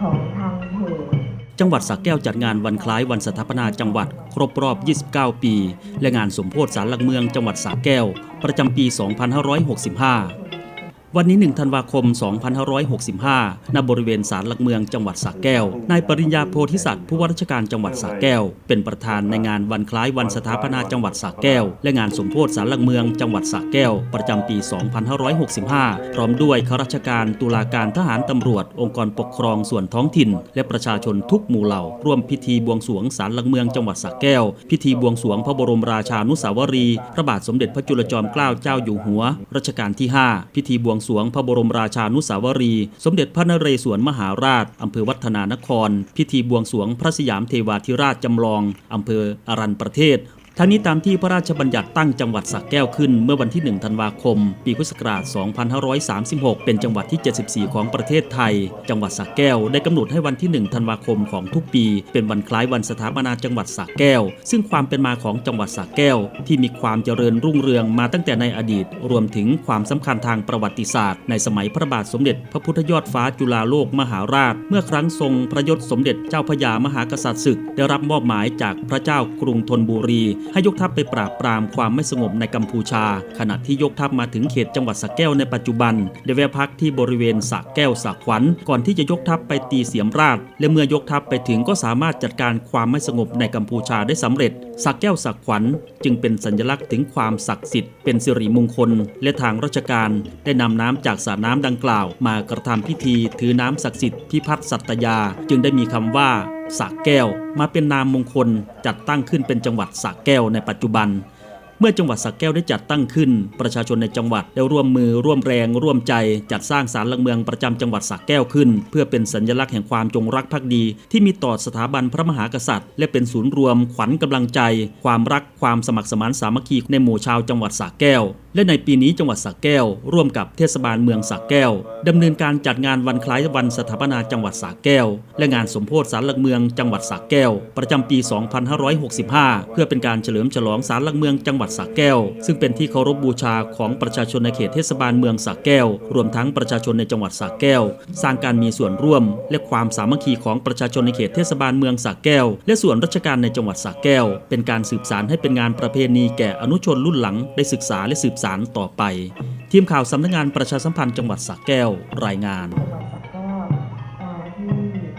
ของทางเพจจังหวัดสระแก้วจัดงานวันคล้ายวันสถาปนาจังหวัดครบรอบ 29 ปี และงานสมโพธิสารหลักเมืองจังหวัดสระแก้ว ประจำปี 2565 วันนี้ 1 ธันวาคม 2565 ณ บริเวณศาลหลักเมืองจังหวัดสระแก้ว นายปริญญาโพธิสัตว์ผู้ว่าราชการจังหวัดสระแก้ว เป็นประธานในงานวันคล้ายวันสถาปนาจังหวัดสระแก้ว และงานสมโพธิศาลหลักเมืองจังหวัดสระแก้ว ประจำปี 2565 พร้อมด้วยข้าราชการตุลาการทหารตำรวจ องค์กรปกครองส่วนท้องถิ่น และประชาชนทุกหมู่เหล่า ร่วมพิธีบวงสรวงศาลหลักเมืองจังหวัดสระแก้ว พิธีบวงสรวงพระบรมราชานุสาวรี พระบาทสมเด็จพระจุลจอมเกล้าเจ้าอยู่หัว รัชกาลที่ 5 พิธีบวงสวงพระบรมราชานุสาวรี สมเด็จพระนเรศวรมหาราช อำเภอวัฒนานคร พิธีบวงสวงพระสยามเทวาธิราชจำลอง อำเภออรัญประเทศ ทั้งนี้ตามที่พระราชบัญญัติตั้งจังหวัดสระแก้วขึ้น เมื่อวันที่ 1 ธันวาคม ปีพุทธศักราช 2536 เป็นจังหวัดที่ 74 ของประเทศไทย จังหวัดสระแก้วได้กำหนดให้วันที่ 1 ธันวาคมของทุกปี เป็นวันคล้ายวันสถาปนาจังหวัดสระแก้ว ซึ่งความเป็นมาของจังหวัดสระแก้ว ที่มีความเจริญรุ่งเรืองมาตั้งแต่ในอดีต รวมถึงความสำคัญทางประวัติศาสตร์ ในสมัยพระบาทสมเด็จ พระพุทธยอดฟ้าจุฬาโลกมหาราช เมื่อครั้งทรงพระยศสมเด็จเจ้าพระยามหากษัตริย์ศึก ได้รับมอบหมายจากพระเจ้ากรุงธนบุรีให้ยกทัพไปปราบปรามความไม่สงบในกัมพูชา ขณะที่ยกทัพมาถึงเขตจังหวัดสระแก้วในปัจจุบันได้แวะพักที่บริเวณสระแก้วสระขวัญ ก่อนที่จะยกทัพไปตีเสียมราช และเมื่อยกทัพไปถึงก็สามารถจัดการความไม่สงบในกัมพูชาได้สำเร็จสระแก้วสระขวัญ จึงเป็นสัญลักษณ์ถึงความศักดิ์สิทธิ์เป็นสิริมงคล และทางราชการได้นำน้ำจากสระน้ำดังกล่าว มากระทำพิธี ถือน้ำศักดิ์สิทธิ์พิพัฒน์สัตยา จึงได้มีคำว่า สระแก้ว มาเป็นนามมงคลจัดตั้งขึ้นเป็นจังหวัดสระแก้วในปัจจุบัน เมื่อจังหวัดสระแก้วได้จัดตั้งขึ้น ประชาชนในจังหวัดได้ร่วมมือร่วมแรงร่วมใจ จัดสร้างศาลหลักเมืองประจำจังหวัดสระแก้วขึ้น เพื่อเป็นสัญลักษณ์แห่งความจงรักภักดี ที่มีต่อสถาบันพระมหากษัตริย์ และเป็นศูนย์รวมขวัญกำลังใจ ความรักความสมัครสมานสามัคคีในหมู่ชาวจังหวัดสระแก้วและในปีนี้จังหวัดสระแก้ว ร่วมกับเทศบาลเมืองสระแก้วดำเนินการจัดงานวันคล้ายวันสถาปนาจังหวัดสระแก้ว และงานสมโพธิศาลหลักเมืองจังหวัดสระแก้ว ประจำปี 2565 เพื่อเป็นการเฉลิมฉลองศาลหลักเมืองจังหวัดสระแก้ว ซึ่งเป็นที่เคารพบูชาของประชาชนในเขตเทศบาลเมืองสระแก้ว รวมทั้งประชาชนในจังหวัดสระแก้ว สร้างการมีส่วนร่วม และความสามัคคีของประชาชนในเขตเทศบาลเมืองสระแก้ว และส่วนราชการในจังหวัดสระแก้ว เป็นการสืบสานให้เป็นงานประเพณีแก่อนุชนรุ่นหลังได้ศึกษาและสืบสารต่อไป ทีมข่าวสำนักงานประชาสัมพันธ์จังหวัดสระแก้วรายงาน